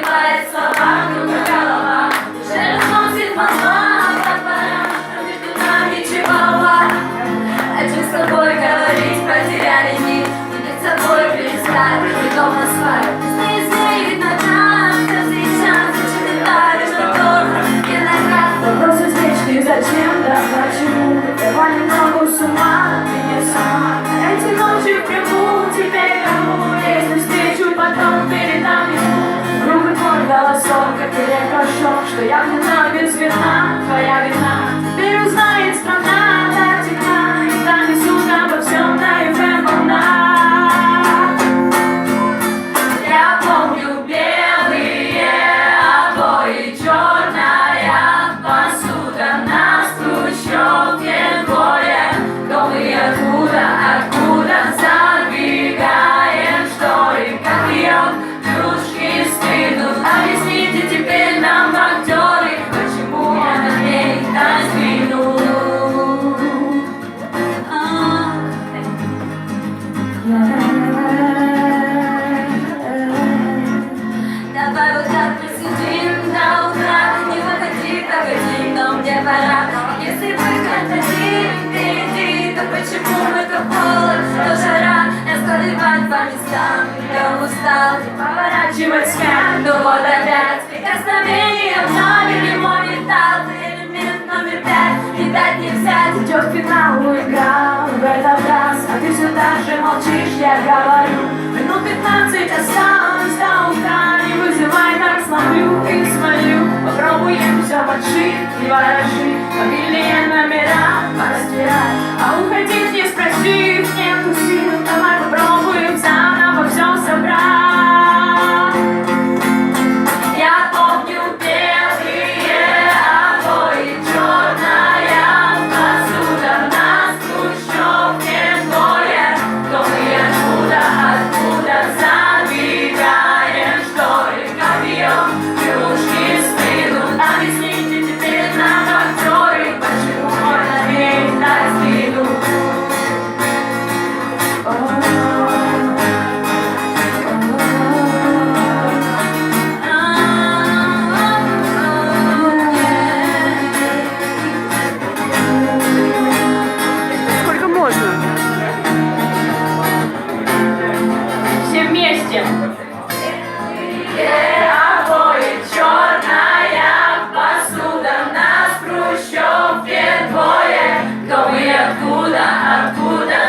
співає словами. Как электрошок Что я пьяна без вина Твоя вина мне пора Если выход один впереди То почему мы то холод, то жара Нас колебать по местам Я устал поворачивать взгляд Но вот опять прикосновение Вновь мой металл элемент номер пять Не дать не взять Идет к финалу игра В этот раз А ты все так же молчишь, я говорю сломлю откуда